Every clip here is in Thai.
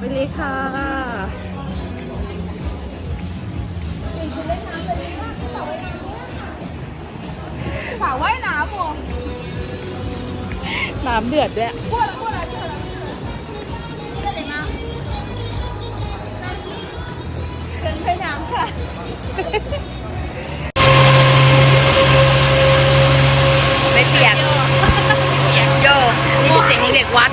ไปเลยค่ะสาวว่ายน้ำหรอน้ำเดือดด้วยพูดแล้วพูดแล้วพูดแล้วพูดเลยนะเดินไปน้ำค่ะไม่เปียกโยนี่คือเสียงของเด็กวัด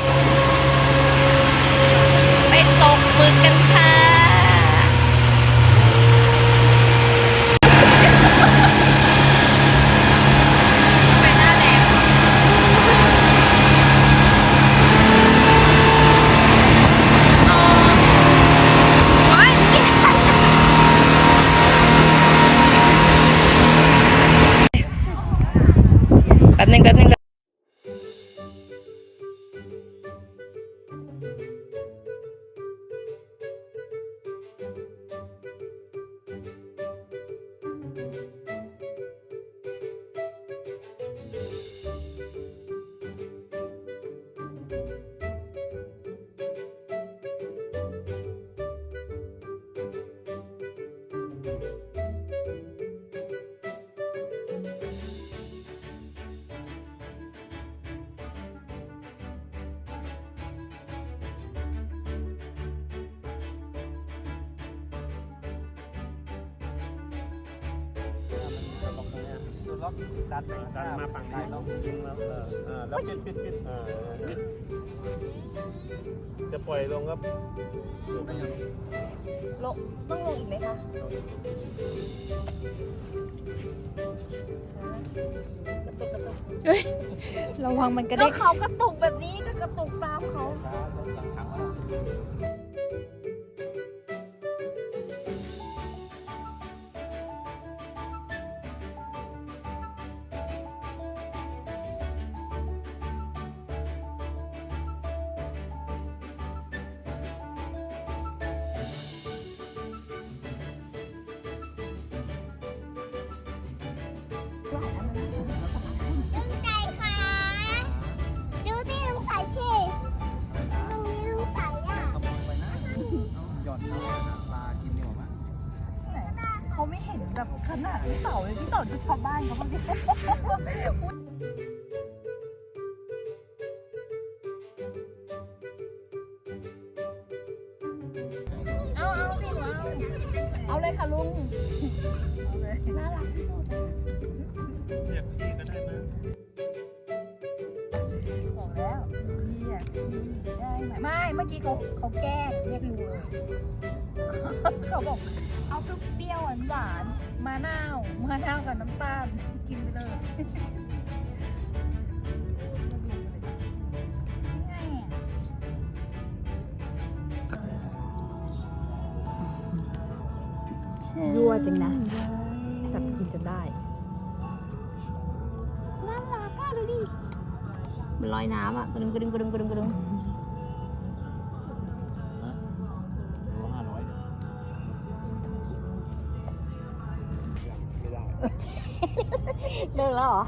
ล็อกดันไปข้างหดัน้านมาฝั่งได้นี้ ล็อกยิงแล้วเออเออแล้วปิดปิดปิดเออจะปล่อยลงครับไม่ยังลงต้องลงอีกไหมคะกระตุกกระตุกเฮ้ยระวังมันกระก็เด้งเขากระตุกแบบนี้ก็กระตุกตามเขาช้าลงหลังถังแล้ว แบบขนาดพี่เต๋าเลยพี่เต๋าดูชาวบ้านเขาบ้างเอาเอาพี่หนูเอาเอาเลยค่ะลุง เอาเลย น่ารักที่สุด เรียกพี่ก็ได้นะ อกี้เขาเขาแกล้งเรียกลุงเลยเขาบอกเอาเปรี้ยวๆหวานๆมะนาวมะนาวกับน้ำตาลกินไปเลยไงอะยั่วจริงนะ จับกินจนได้ น่ารักอะดูดิ มันลอยน้ำอะกระดึงกระดึงกระดึงกระดึงกระดึง เลิกแล้วเหรอ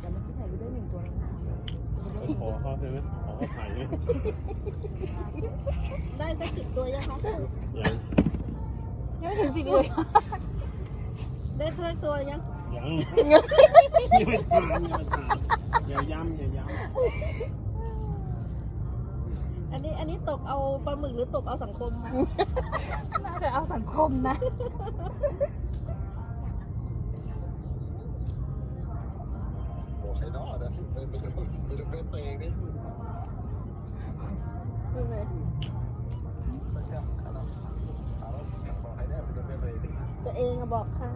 แต่มันถ่ายรูปได้หนึ่งตัวขอเขาใช่ไหมขอเขาถ่ายไหมได้สักสิบตัวยังคะยังยังไม่ถึงสิบเลยได้เพิ่มตัวยังยังยังไม่ทานยังไม่ทานอย่าย้ำอย่าย้ อันนี้อันนี้ตกเอาปลาหมึกหรือตกเอาสังคม น่าจะเอาสังคมนะโอ้ใครนอกนะเป็นเป็นเป็นเป็นตัวเองนี่ไม่ใช่ขาเราขาเราบอกใครได้เป็นเป็นตัวเองตัวเองอะบอกใคร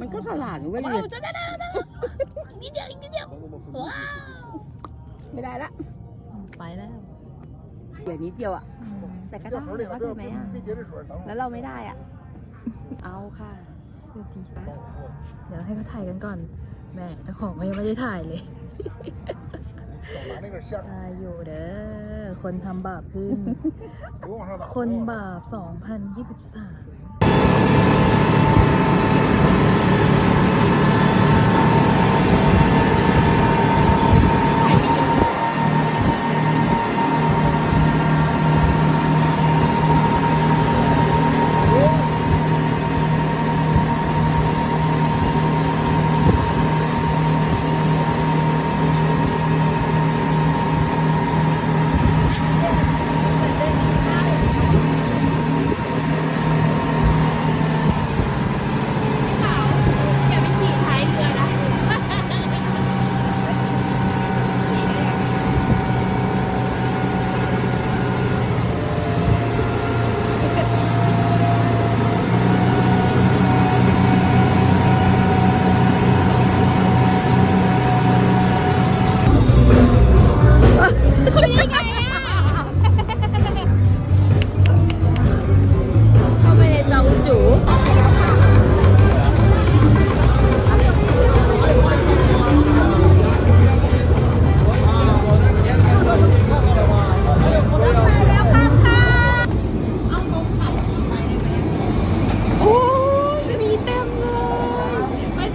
มันก็สลัดเว้ยว้ะดี๋นิเดียวอีกเดียวว้าวไม่ได้ละไปแล้วเหลือนิดเดียวอะแต่ก็ได้ก็ได้ไหมอะแล้วเราไม่ได้อะ เอาค่ะเดี๋ยวให้เขาถ่ายกันก่อนแม่เจ้ของยังไม่ได้ถ่ายเลยอาอยู่เด้อคนทำบาปขึ้น คนบาป 2023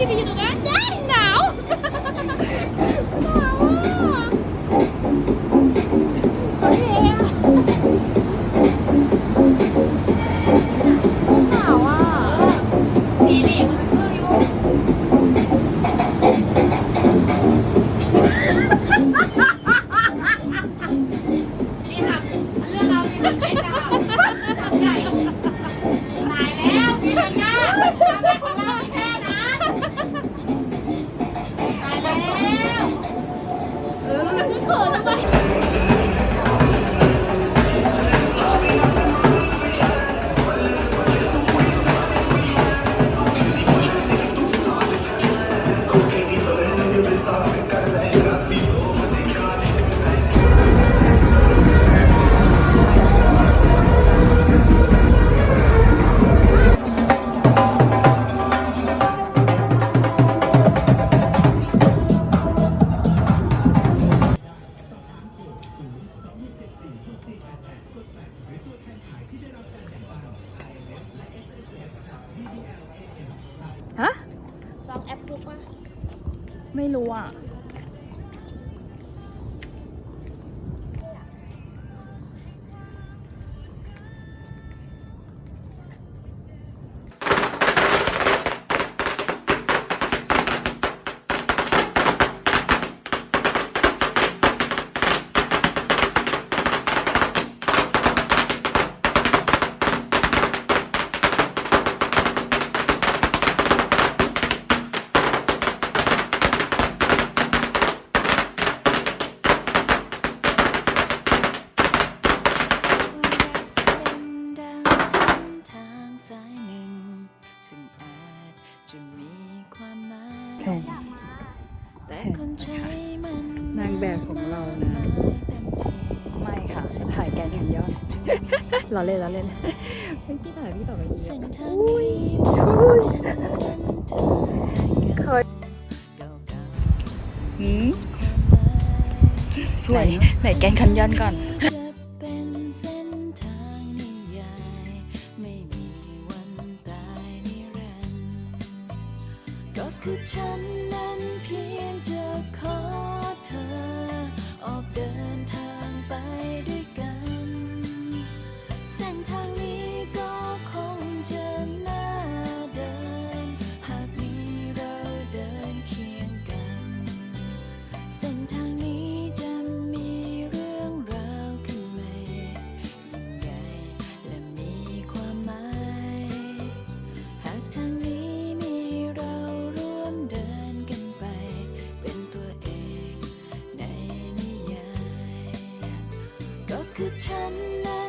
ม ไม่รู้อะ ซึ่งอาจจะมีความหมายแข่งแต่คนใช้มันนางแบบของเรานะเต็มที่ไม่ค่ะถ่ายแกนแคนยอนเราเล่นเราเล่นไม่ที่ถ่ายพี่ต่อไปดีเส้อะนทางนี้เป็นเส้นทางสายเก่าเคยเก่าหืมๆสวยไหนแกนคันยอนก่อนจะเป็น คือฉันนั้นเพียงจะขอเธอ ออกเดินทางไปด้วยกัน เส้นทางนี้ก็คงจะน่าเดิน หากมีเราเดินเคียงกัน เส้นทางนี้ือฉันนะ